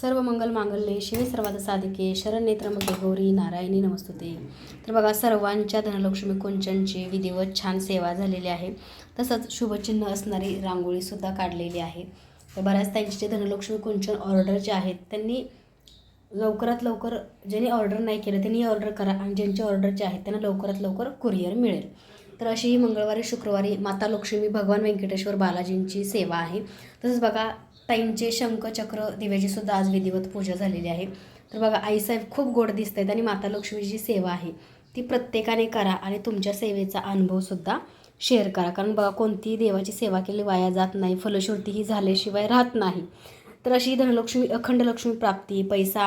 सर्व मंगल मांगल्ये शिवे सर्वात साधिके शरण नेत्रमध्ये गौरी नारायणी नमस्तुते. तर बघा सर्वांच्या धनलक्ष्मी कुंचनची विधिवत छान सेवा झालेली आहे. तसंच शुभचिन्ह असणारी रांगोळीसुद्धा काढलेली आहे. तर बऱ्याच त्यांचे जे धनलक्ष्मी कुंचन ऑर्डर जे आहेत त्यांनी लवकरात लवकर ज्यांनी ऑर्डर नाही केलं त्यांनी ऑर्डर करा आणि ज्यांचे ऑर्डर जे आहेत त्यांना लवकरात लवकर कुरिअर मिळेल. तर अशी ही मंगळवारी शुक्रवारी माता लक्ष्मी भगवान व्यंकटेश्वर बालाजींची सेवा आहे. तसंच बघा ताईंचे शंखचक्र दिव्याची सुद्धा आज विधिवत पूजा झालेली आहे. तर बघा आईसाहेब खूप गोड दिसत आहेत आणि माता लक्ष्मीची सेवा आहे. ती प्रत्येकाने करा आणि तुमच्या सेवेचा अनुभवसुद्धा शेअर करा. कारण बघा कोणतीही देवाची सेवा केली वाया जात नाही फलश्रुती ही झाल्याशिवाय राहत नाही. तर अशी धनलक्ष्मी अखंड लक्ष्मी प्राप्ती पैसा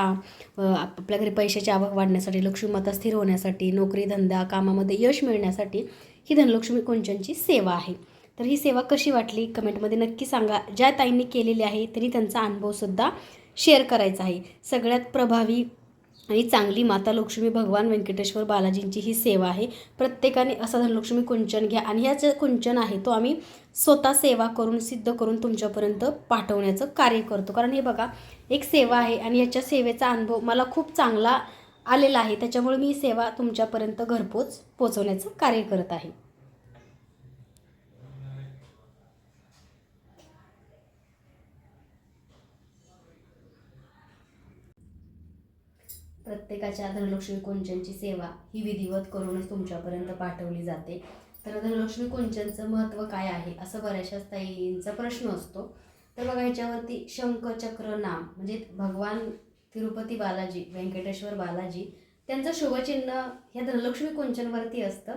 आपल्या घरी पैशाची आवक वाढण्यासाठी लक्ष्मीमाता स्थिर होण्यासाठी नोकरी धंदा कामामध्ये यश मिळण्यासाठी ही धनलक्ष्मी कुंचनची सेवा आहे? तर ही सेवा कशी वाटली कमेंटमध्ये नक्की सांगा. ज्या ताईंनी केलेली आहे त्यांनी त्यांचा अनुभवसुद्धा शेअर करायचा आहे. सगळ्यात प्रभावी आणि चांगली माता लक्ष्मी भगवान व्यंकटेश्वर बालाजींची ही सेवा आहे. प्रत्येकाने असा धनलक्ष्मी कुंचन घ्या आणि ह्या जे कुंचन आहे तो आम्ही स्वतः सेवा करून सिद्ध करून तुमच्यापर्यंत पाठवण्याचं कार्य करतो. कारण हे बघा एक सेवा आहे आणि याच्या सेवेचा अनुभव मला खूप चांगला आलेला आहे. त्याच्यामुळे मी सेवा तुमच्यापर्यंत घरपोच पोचवण्याचं कार्य करत आहे. प्रत्येकाच्या धनलक्ष्मी कुंचनची सेवा ही विधिवत करूनच तुमच्यापर्यंत पाठवली जाते. तर धनलक्ष्मी कुंचनचं महत्त्व काय आहे? असं बऱ्याचशा ताईंचा प्रश्न असतो. तर बघा ह्याच्यावरती शंखचक्र नाम म्हणजे भगवान तिरुपती बालाजी व्यंकटेश्वर बालाजी त्यांचं शुभचिन्ह हे धनलक्ष्मी कुंचनवरती असतं.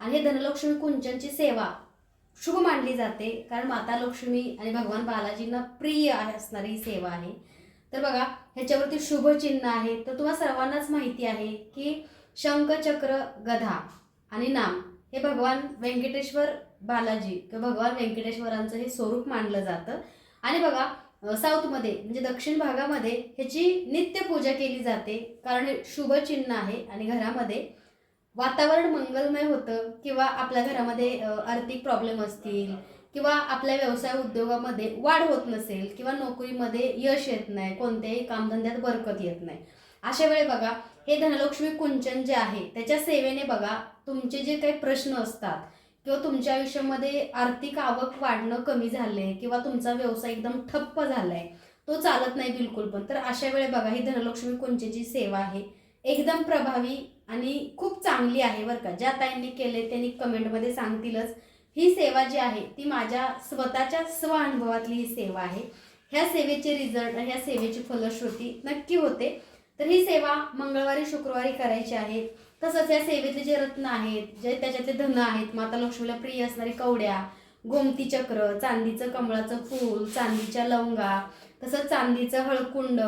आणि हे धनलक्ष्मी कुंचनची सेवा शुभ मानली जाते कारण माता लक्ष्मी आणि भगवान बालाजींना प्रिय असणारी ही सेवा आहे. तर बघा ह्याच्यावरती शुभचिन्ह आहे. तर तुम्हाला सर्वांनाच माहिती आहे की शंखचक्र गधा आणि नाम हे भगवान व्यंकटेश्वर बालाजी किंवा भगवान व्यंकटेश्वरांचं हे स्वरूप मानलं जातं. आणि बघा साऊथमध्ये म्हणजे दक्षिण भागामध्ये ह्याची नित्य पूजा केली जाते. कारण हे शुभचिन्ह आहे आणि घरामध्ये वातावरण मंगलमय होतं किंवा आपल्या घरामध्ये आर्थिक प्रॉब्लेम असतील किंवा आपल्या व्यवसाय उद्योगामध्ये वाढ होत नसेल किंवा नोकरीमध्ये यश येत नाही कोणत्याही कामधंद्यात बरकत येत नाही. अशा वेळी बघा हे धनलक्ष्मी कुंचन जे आहे त्याच्या सेवेने बघा तुमचे जे काही प्रश्न असतात किंवा तुमच्या आयुष्यामध्ये आर्थिक आवक वाढणं कमी झालंय किंवा तुमचा व्यवसाय एकदम ठप्प झालाय तो चालत नाही बिलकुल पण. तर अशा वेळी बघा ही धनलक्ष्मी कुंचेची सेवा आहे. एकदम प्रभावी आणि खूप चांगली आहे बरं का. ज्या ताईंनी केले त्यांनी कमेंटमध्ये सांगतीलच. ही सेवा जी आहे ती माझ्या स्वतःच्या स्व अनुभवातली ही सेवा आहे. ह्या सेवेचे रिझल्ट आणि ह्या सेवेची फलश्रुती नक्की होते. तर ही सेवा मंगळवारी शुक्रवारी करायची आहे. तसंच या सेवेतले जे रत्न आहेत जे त्याच्यातले धन आहेत माता लक्ष्मीला प्रिय असणारी कवड्या गोमती चक्र चांदीचं कमळाचं फूल चांदीच्या लवंगा तसंच चांदीचं हळकुंड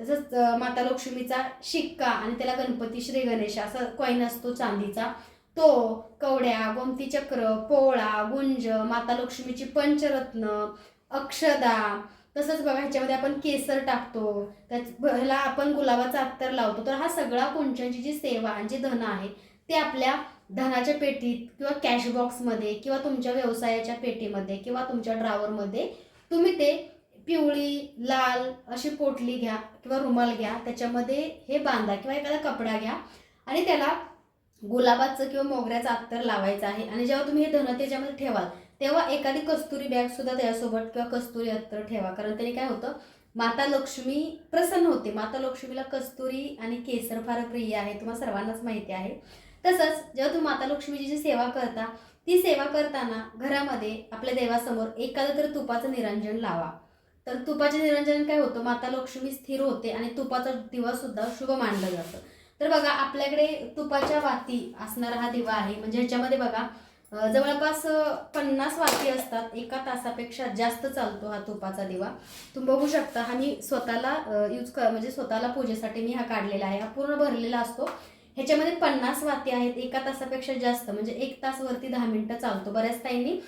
तसंच माता लक्ष्मीचा शिक्का आणि त्याला गणपती श्री गणेश असा कॉईन असतो चांदीचा. तो कवड्या गोमती चक्र पोळा गुंज माता लक्ष्मीची पंचरत्न अक्षदा तसंच बघा ह्याच्यामध्ये आपण केसर टाकतो. त्याला आपण गुलाबाचा अत्तर लावतो. तर हा सगळा कुंचनची जी सेवा आणि जे धन आहे ते आपल्या धनाच्या पेटीत किंवा कॅश बॉक्समध्ये किंवा तुमच्या व्यवसायाच्या पेटीमध्ये किंवा तुमच्या ड्रावरमध्ये तुम्ही ते पिवळी लाल अशी पोटली घ्या किंवा रुमाल घ्या त्याच्यामध्ये हे बांधा किंवा एखादा कपडा घ्या आणि त्याला गुलाबाचं किंवा मोगऱ्याचं अत्तर लावायचं आहे. आणि जेव्हा तुम्ही हे धन त्याच्यामध्ये ठेवाल तेव्हा एखादी कस्तुरी बॅग सुद्धा त्यासोबत किंवा कस्तुरी अत्तर ठेवा. कारण त्याने काय होतं माता लक्ष्मी प्रसन्न होते. माता लक्ष्मीला कस्तुरी आणि केसर फार प्रिय आहे. तुम्हाला सर्वांनाच माहिती आहे. तसंच जेव्हा तुम्ही माता लक्ष्मीची जी सेवा करता ती सेवा करताना घरामध्ये आपल्या देवासमोर एखादं तर तुपाचं निरंजन लावा. तर तुपाचे निरंजन काय होतं? माता लक्ष्मी स्थिर होते आणि तुपाचा दिवा सुद्धा शुभ मानलं जातं. तर बघा आपल्याकडे तुपाच्या वाती असणारा हा दिवा आहे. म्हणजे ह्याच्यामध्ये बघा जवळपास पन्नास वाती असतात. एका तासापेक्षा जास्त चालतो हा तुपाचा दिवा. तुम्ही बघू शकता हा मी स्वतःला यूज कर म्हणजे स्वतःला पूजेसाठी मी हा काढलेला आहे. हा पूर्ण भरलेला असतो. ह्याच्यामध्ये पन्नास वाती आहेत. एका तासापेक्षा जास्त म्हणजे एक तासवरती दहा मिनटं चालतो. बऱ्याच ताईंनी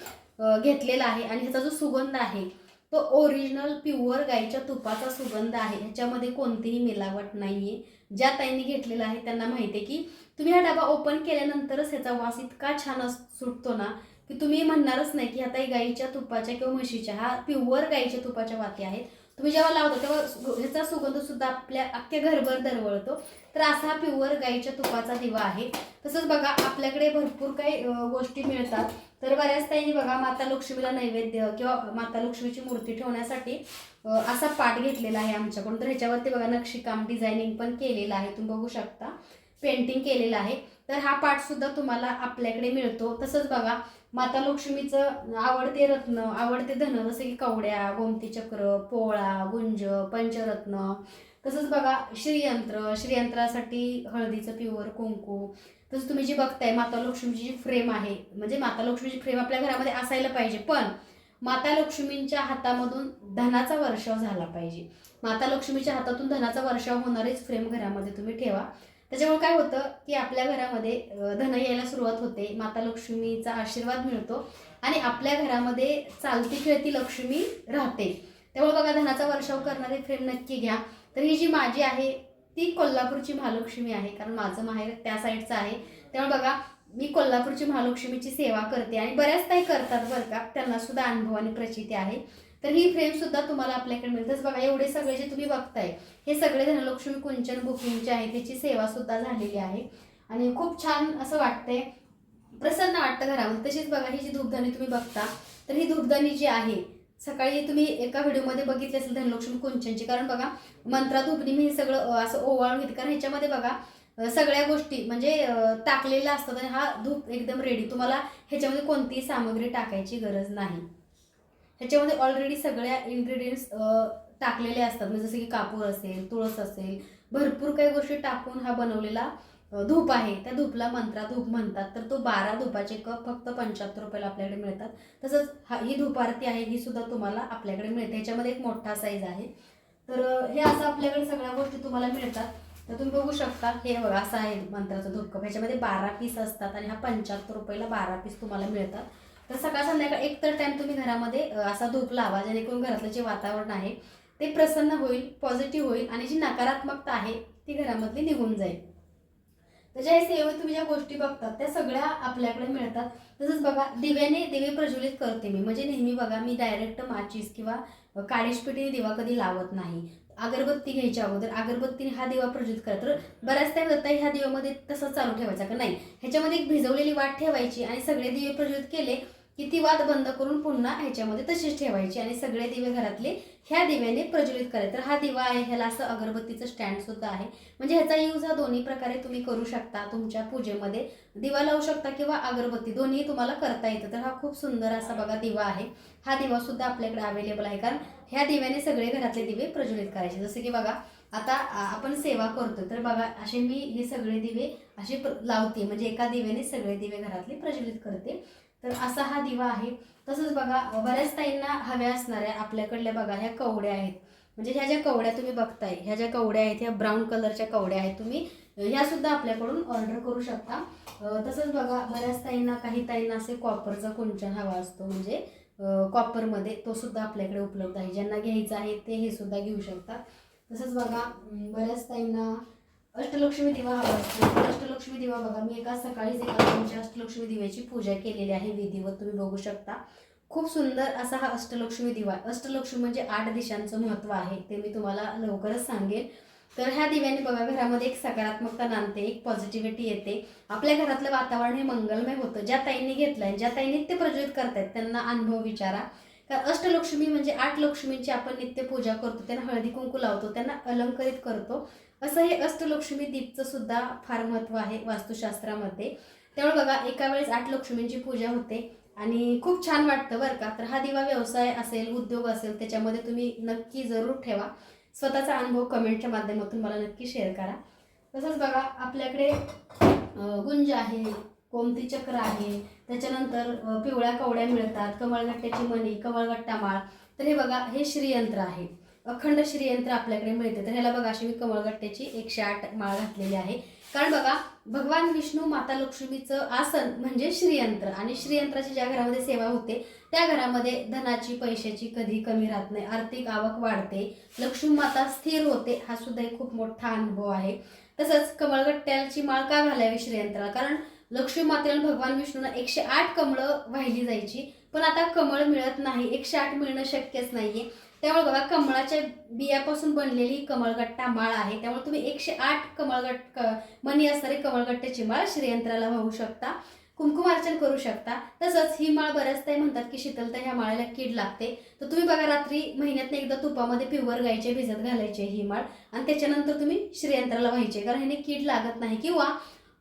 घेतलेला आहे. आणि ह्याचा जो सुगंध आहे तो ओरिजिनल प्युअर गाईच्या तुपाचा सुगंध आहे. ह्याच्यामध्ये कोणतीही मिलावट नाहीये. ज्या ताईंनी घेतलेला आहे त्यांना माहिती आहे की तुम्ही हा डबा ओपन केल्यानंतरच ह्याचा वास इतका छान अस- सुटतो ना की तुम्ही म्हणणारच नाही की आता गाईच्या तुपाच्या किंवा म्हशीच्या हा प्युअर गाईच्या तुपाच्या वाती आहेत. तुम्ही जेव्हा लावता तेव्हा ह्याचा सुगंध सुद्धा आपल्या अख्ख्या घरभर दरवळतो. तर असा हा प्युअर गाईच्या तुपाचा दिवा आहे. तसंच बघा आपल्याकडे भरपूर काही गोष्टी मिळतात. तर बऱ्याच ताईंनी बघा माता लक्ष्मीला नैवेद्य किंवा माता लक्ष्मीची मूर्ती ठेवण्यासाठी असा पाट घेतलेला आहे आमच्याकडून. तर ह्याच्यावरती बघा नक्षीकाम डिझायनिंग पण केलेलं आहे. तुम्ही बघू शकता. पेंटिंग केलेलं आहे. तर हा पाठसुद्धा तुम्हाला आपल्याकडे मिळतो. तसंच बघा माता लक्ष्मीचं आवडते रत्न आवडते धन जसे की कवड्या गोमती चक्र पोळा गुंज पंचरत्न. तसंच बघा श्रीयंत्र श्रीयंत्रासाठी हळदीचं प्युअर कुंकू तसं तुम्ही जी बघताय माता लक्ष्मीची जी फ्रेम आहे म्हणजे माता लक्ष्मीची फ्रेम आपल्या घरामध्ये असायला पाहिजे पण माता लक्ष्मींच्या हातामधून धनाचा वर्षाव झाला पाहिजे. माता लक्ष्मीच्या हातातून धनाचा वर्षाव होणारीच फ्रेम घरामध्ये तुम्ही ठेवा. त्याच्यामुळे काय होतं की आपल्या घरामध्ये धन यायला सुरुवात होते माता लक्ष्मीचा आशीर्वाद मिळतो आणि आपल्या घरामध्ये चालती खेळती लक्ष्मी राहते. त्यामुळे बघा धनाचा वर्षाव करणारी फ्रेम नक्की घ्या. तर ही जी माझी आहे ती कोल्हापूरची महालक्ष्मी आहे कारण माझं माहेर त्या साईडचं आहे. त्यामुळे बघा मी कोल्हापूरची महालक्ष्मीची सेवा करते आणि बऱ्याच काही करतात बरं का त्यांना सुद्धा अनुभव आणि प्रचिती आहे. तर ही फ्रेम सुद्धा तुम्हाला आपल्याकडे मिळतेच बघा एवढे सगळे जे तुम्ही बघताय हे सगळे धनलक्ष्मी कुंचन बुकिंगचे आहे त्याची सेवा सुद्धा झालेली आहे. आणि खूप छान असं वाटतंय प्रसन्न वाटतं घरामध्ये. तशीच बघा ही जी धूपदाणी तुम्ही बघता तर ही धूपदाणी जी आहे सकाळी तुम्ही एका व्हिडिओमध्ये बघितले असेल धनलक्ष्मी कुंचनची. कारण बघा मंत्रा धूपनी मी हे सगळं असं ओवाळून घेते कारण ह्याच्यामध्ये बघा सगळ्या गोष्टी म्हणजे टाकलेल्या असतात आणि हा धूप एकदम रेडी तुम्हाला ह्याच्यामध्ये कोणतीही सामग्री टाकायची गरज नाही. ह्याच्यामध्ये ऑलरेडी सगळ्या इन्ग्रेडियंट्स टाकलेले असतात. म्हणजे जसं की कापूर असेल तुळस असेल भरपूर काही गोष्टी टाकून हा बनवलेला धूप आहे. त्या धूपला मंत्रा धूप म्हणतात. तर तो बारा धुपाचे कप फक्त पंच्याहत्तर रुपयाला आपल्याकडे मिळतात. तसंच हा ही धूप आरती आहे ही सुद्धा तुम्हाला आपल्याकडे मिळते. ह्याच्यामध्ये एक मोठा साईज आहे. तर हे असं आपल्याकडे सगळ्या गोष्टी तुम्हाला मिळतात. तर तुम्ही बघू शकता हे बघा असं आहे मंत्राचं धूप कप. ह्याच्यामध्ये बारा पीस असतात आणि हा पंच्याहत्तर रुपयाला बारा पीस तुम्हाला मिळतात. तर सकाळ संध्याकाळ एक तर टाइम तुम्ही घरामध्ये असा धूप लावा जेणेकरून घरातलं जे वातावरण आहे ते प्रसन्न होईल पॉझिटिव्ह होईल आणि जी नकारात्मकता आहे ती घरामधली निघून जाईल. त्याच्या हे सेवेत तुम्ही ज्या गोष्टी बघतात त्या सगळ्या आपल्याकडे मिळतात. तसंच बघा दिव्याने दिवे प्रज्वलित करते मी. म्हणजे नेहमी बघा मी डायरेक्ट माचीस किंवा काळीशपेटीने दिवा कधी लावत नाही. अगरबत्ती घ्यायच्या अगोदर अगरबत्तीने हा दिवा प्रज्वलित करा. तर बऱ्याच त्या जाता ह्या दिव्यामध्ये तसंच चालू ठेवायचा का नाही? ह्याच्यामध्ये एक भिजवलेली वाट ठेवायची आणि सगळे दिवे प्रज्वलित केले की ती वात बंद करून पुन्हा ह्याच्यामध्ये तशीच ठेवायची आणि सगळे दिवे घरातले ह्या दिव्याने प्रज्वलित करायचे. तर हा दिवा आहे ह्याला असं अगरबत्तीचं स्टँड सुद्धा आहे. म्हणजे ह्याचा यूज हा दोन्ही प्रकारे तुम्ही करू शकता तुमच्या पूजेमध्ये. दिवा लावू शकता किंवा अगरबत्ती दोन्ही तुम्हाला करता येतं. तर हा खूप सुंदर असा बघा दिवा आहे. हा दिवा सुद्धा आपल्याकडे अवेलेबल आहे. कारण ह्या दिव्याने सगळे घरातले दिवे प्रज्वलित करायचे. जसं की बघा आता आपण सेवा करतो तर बघा असे मी हे सगळे दिवे असे लावते. म्हणजे एका दिव्याने सगळे दिवे घरातले प्रज्वलित करते. तर असा हा दिवा आहे. तसंच बघा बऱ्याच ताईंना हव्या असणाऱ्या आपल्याकडल्या बघा ह्या कवड्या आहेत. म्हणजे ह्या ज्या कवड्या तुम्ही बघताय ह्या ज्या कवड्या आहेत ह्या ब्राऊन कलरच्या कवड्या आहेत तुम्ही ह्या सुद्धा आपल्याकडून ऑर्डर करू शकता. तसंच बघा बऱ्याच ताईंना काही ताईंना असे कॉपरचा कुंचन हवा असतो. म्हणजे कॉपरमध्ये तो सुद्धा आपल्याकडे उपलब्ध आहे. ज्यांना घ्यायचं आहे ते हे सुद्धा घेऊ शकतात तसंच बघा बऱ्याच ताईंना अष्टलक्ष्मी दिवा हवा असतो. अष्टलक्ष्मी दिवा बघा मी एका सकाळीच एका तुमच्या अष्टलक्ष्मी दिव्याची पूजा केलेली आहे विधीवर तुम्ही बघू शकता. खूप सुंदर असा हा अष्टलक्ष्मी दिवा अष्टलक्ष्मी म्हणजे आठ दिशांचं महत्त्व आहे ते मी तुम्हाला लवकरच सांगेन. तर ह्या दिव्याने बघा घरामध्ये एक सकारात्मकता नांदते एक पॉझिटिव्हिटी येते. आपल्या घरातलं वातावरण हे मंगलमय होतं. ज्या ताईंनी घेतलंय ज्या ताईंनी ते प्रज्वलित करतायत त्यांना अनुभव विचारा. कारण अष्टलक्ष्मी म्हणजे आठ लक्ष्मींची आपण नित्य पूजा करतो त्यांना हळदी कुंकू लावतो त्यांना अलंकरित करतो. असं हे अष्टलक्ष्मी दीपचं सुद्धा फार महत्त्व आहे वास्तुशास्त्रामध्ये. त्यामुळे बघा एका वेळेस आठ लक्ष्मींची पूजा होते आणि खूप छान वाटतं बरं का. तर हा दिवा व्यवसाय असेल उद्योग असेल त्याच्यामध्ये तुम्ही नक्की जरूर ठेवा. स्वतःचा अनुभव कमेंटच्या माध्यमातून मला नक्की शेअर करा. तसंच बघा आपल्याकडे गुंज आहे कोमती चक्र आहे त्याच्यानंतर पिवळ्या कवड्या मिळतात कमळगट्ट्याची मणी कमळगट्टा माळ. तर हे बघा हे श्रीयंत्र आहे. अखंड श्रीयंत्र आपल्याकडे मिळते. तर ह्याला बघा अशी मी कमळगट्ट्याची एकशे आठ माळ घातलेली आहे. कारण बघा भगवान विष्णू माता लक्ष्मीचं आसन म्हणजे श्रीयंत्र आणि श्रीयंत्राची ज्या घरामध्ये सेवा होते त्या घरामध्ये धनाची पैशाची कधी कमी राहत नाही. आर्थिक आवक वाढते. लक्ष्मी माता स्थिर होते हा सुद्धा एक खूप मोठा अनुभव आहे. तसंच कमळगट्ट्याची माळ का घालावी श्रीयंत्राला कारण लक्ष्मी मातेला भगवान विष्णूंना एकशे आठ कमळं वाहिली जायची. पण आता कमळ मिळत नाही. एकशे आठ मिळणं शक्यच नाहीये. त्यामुळे बघा कमळाच्या बियापासून बनलेली कमळगट्टा माळ आहे. त्यामुळे तुम्ही एकशे आठ कमळगट मनी मणी असणारी कमळगट्ट्याची माळ श्रीयंत्राला वाहू शकता. कुंकुमार्चन करू शकता. तसंच ही माळ बऱ्याच ताई म्हणतात की शीतलता ह्या माळेला कीड लागते. तर तुम्ही बघा रात्री महिन्यात एकदा तुपामध्ये पिवर गायचे भिजत घालायचे ही माळ आणि त्याच्यानंतर तुम्ही श्रीयंत्राला व्हायचे. कारण ह्याने कीड लागत नाही किंवा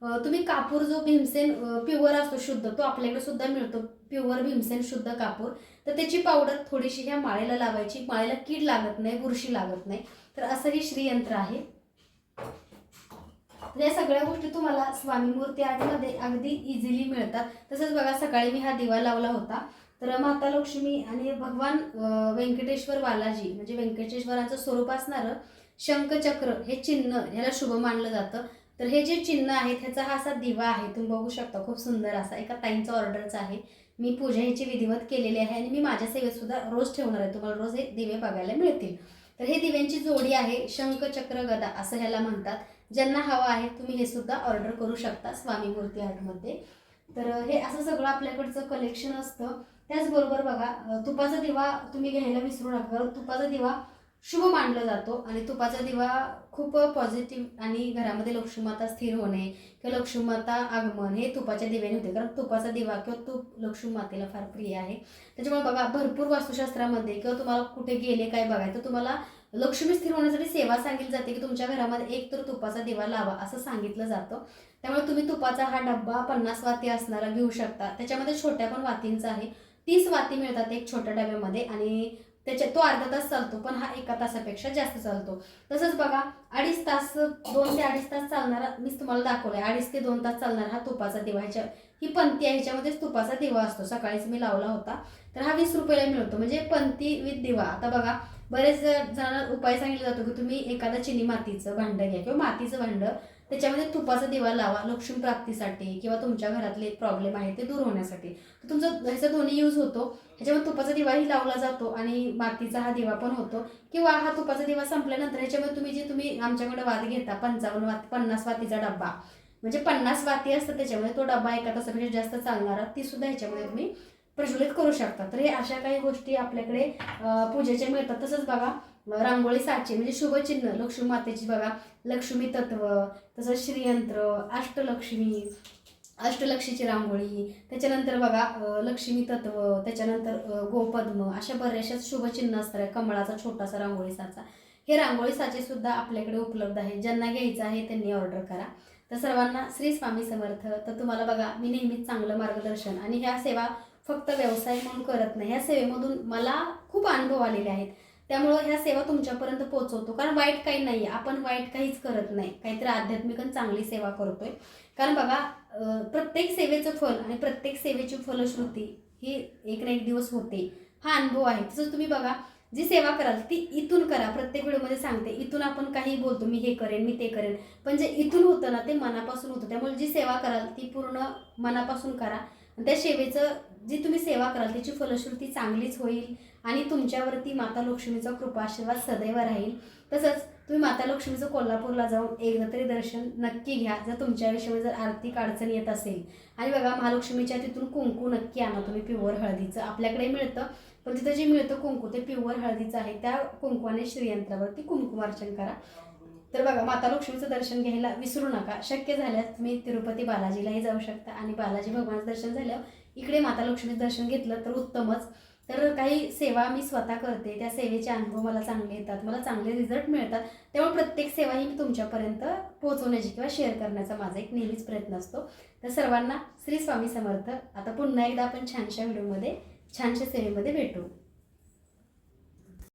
तुम्ही कापूर जो भीमसेन प्युअर असतो शुद्ध तो आपल्याकडे सुद्धा मिळतो. प्युअर भीमसेन शुद्ध कापूर. तर त्याची पावडर थोडीशी ह्या माळेला लावायची. माळेला कीड लागत नाही बुरशी लागत नाही. तर असं हे श्रीयंत्र आहे. तर या सगळ्या गोष्टी तुम्हाला स्वामी मूर्ती आर्टमध्ये अगदी इझिली मिळतात. तसंच बघा सकाळी मी हा दिवा लावला होता. तर माता लक्ष्मी आणि भगवान व्यंकटेश्वर बालाजी म्हणजे व्यंकटेश्वरांचं स्वरूप असणारं शंखचक्र हे चिन्ह ह्याला शुभ मानलं जातं. तर हे जे चिन्ह आहे त्याचा हा असा दिवा आहे. तुम्ही बघू शकता खूप सुंदर असा एका ताईंचा ऑर्डरचा आहे. मी पूजा ह्याची विधिवत केलेली आहे आणि मी माझ्या सेवेत सुद्धा रोज ठेवणार आहे. तुम्हाला रोज हे दिवे बघायला मिळतील. तर हे दिव्यांची जोडी आहे शंख चक्र गदा असं ह्याला म्हणतात. ज्यांना हवं आहे तुम्ही हे सुद्धा ऑर्डर करू शकता स्वामी मूर्ती आर्टमध्ये तर हे असं सगळं आपल्याकडचं कलेक्शन असतं. त्याचबरोबर बघा तुपाचा दिवा तुम्ही घ्यायला विसरू नका. तुपाचा दिवा शुभ मानला जातो आणि तुपाचा दिवा खूप पॉझिटिव्ह आणि घरामध्ये लक्ष्मीमाता स्थिर होणे किंवा लक्ष्मीमाता आगमन हे तुपाच्या दिव्याने होते. कारण तुपाचा दिवा किंवा तूप लक्ष्मी मातेला फार प्रिय आहे. त्याच्यामुळे बघा भरपूर वास्तुशास्त्रामध्ये किंवा तुम्हाला कुठे गेले काय बघाय तर तुम्हाला लक्ष्मी स्थिर होण्यासाठी सेवा सांगितली जाते की तुमच्या घरामध्ये एक तर तुपाचा दिवा लावा असं सांगितलं जातं. त्यामुळे तुम्ही तुपाचा हा डब्बा पन्नास वाती असणारा घेऊ शकता. त्याच्यामध्ये छोट्या पण वातींचा आहे. तीस वाती मिळतात एक छोट्या डब्यामध्ये आणि त्याच्या तो अर्धा तास चालतो पण हा एका तासापेक्षा जास्त चालतो. तसंच बघा अडीच तास दोन ते अडीच तास चालणारा मीच तुम्हाला दाखवलाय अडीच ते दोन तास चालणारा हा तुपाचा दिवा ह्याच्या ही पंथी आहे ह्याच्यामध्येच तुपाचा दिवा असतो. सकाळीच मी लावला होता. तर हा वीस रुपयाला मिळतो म्हणजे पंथी विथ दिवा. आता बघा बरेच जणांना उपाय सांगितला जातो की तुम्ही एखादा चिनी मातीचं भांडं घ्या किंवा मातीचं भांडं त्याच्यामध्ये तुपाचा दिवा लावा लक्ष्मी प्राप्तीसाठी किंवा तुमच्या घरातले प्रॉब्लेम आहे ते दूर होण्यासाठी. तुमचा ह्याचा दोन्ही यूज होतो. ह्याच्यामध्ये तुपाचा दिवाही लावला जातो आणि मातीचा हा दिवा पण होतो. किंवा हा तुपाचा दिवा संपल्यानंतर ह्याच्यामध्ये तुम्ही जे तुम्ही आमच्याकडे वाद घेता पंचावन्न वात पन्नास वातीचा डब्बा. म्हणजे पन्नास वाती असतात त्याच्यामध्ये तो डब्बा एका तासापेक्षा जास्त चालणारा ती सुद्धा ह्याच्यामध्ये तुम्ही प्रज्वलित करू शकता तर हे अशा काही गोष्टी आपल्याकडे पूजेचे मिळतात. तसंच बघा रांगोळी साचे म्हणजे शुभचिन्ह लक्ष्मी मातेची बघा लक्ष्मी तत्व तसंच श्रीयंत्र अष्टलक्ष्मी अष्टलक्षीची रांगोळी त्याच्यानंतर बघा लक्ष्मी तत्व त्याच्यानंतर गोपद्म अशा बऱ्याचशा शुभचिन्ह असतात. कमळाचा छोटासा रांगोळी साचा. हे रांगोळी साचे सुद्धा आपल्याकडे उपलब्ध आहे. ज्यांना घ्यायचं आहे त्यांनी ऑर्डर करा. तर सर्वांना श्री स्वामी समर्थ. तर तुम्हाला बघा मी नेहमीच चांगलं मार्गदर्शन आणि ह्या सेवा फक्त व्यवसाय म्हणून करत नाही. ह्या सेवेमधून मला खूप अनुभव आलेले आहेत. त्यामुळं ह्या सेवा तुमच्यापर्यंत पोहोचवतो. कारण वाईट काही नाही आहे आपण वाईट काहीच करत नाही. काहीतरी आध्यात्मिक आणि चांगली सेवा करतोय. कारण बघा प्रत्येक सेवेचं फल आणि प्रत्येक सेवेची फलश्रुती ही एक ना एक दिवस होते. हा अनुभव आहे. तसंच तुम्ही बघा जी सेवा कराल ती इथून करा. प्रत्येक व्हिडिओमध्ये सांगते इथून आपण काही बोलतो. मी हे करेन मी ते करेन. पण जे इथून होतं ना ते मनापासून होतं. त्यामुळे जी सेवा कराल ती पूर्ण मनापासून करा. आणि त्या सेवेचं जी तुम्ही सेवा कराल त्याची फलश्रुती चांगलीच होईल आणि तुमच्यावरती माता लक्ष्मीचा कृपा आशीर्वाद सदैव राहील. तसंच तुम्ही माता लक्ष्मीचं कोल्हापूरला जाऊन एकदा तरी दर्शन नक्की घ्या जर तुमच्या आयुष्यामध्ये जर आर्थिक अडचण येत असेल. आणि बघा महालक्ष्मीच्या तिथून कुंकू नक्की आणा तुम्ही प्युअर हळदीचं. आपल्याकडे मिळतं पण तिथं जे मिळतं कुंकू ते प्युअर हळदीचं आहे. त्या कुंकवाने श्रीयंत्रावरती कुंकुमार्चन करा. तर बघा माता लक्ष्मीचं दर्शन घ्यायला विसरू नका. शक्य झाल्यास तुम्ही तिरुपती बालाजीलाही जाऊ शकता आणि बालाजी भगवानचं दर्शन झाल्यावर इकडे माता लक्ष्मीचं दर्शन घेतलं तर उत्तमच. तर काही सेवा मी स्वतः करते त्या सेवेचे अनुभव मला चांगले येतात मला चांगले रिझल्ट मिळतात. त्यामुळे प्रत्येक सेवा ही मी तुमच्यापर्यंत पोहोचवण्याची किंवा शेअर करण्याचा माझा एक नेहमीच प्रयत्न असतो. तर सर्वांना श्री स्वामी समर्थ. आता पुन्हा एकदा आपण छानशा व्हिडिओमध्ये छानशा सेवेमध्ये भेटू.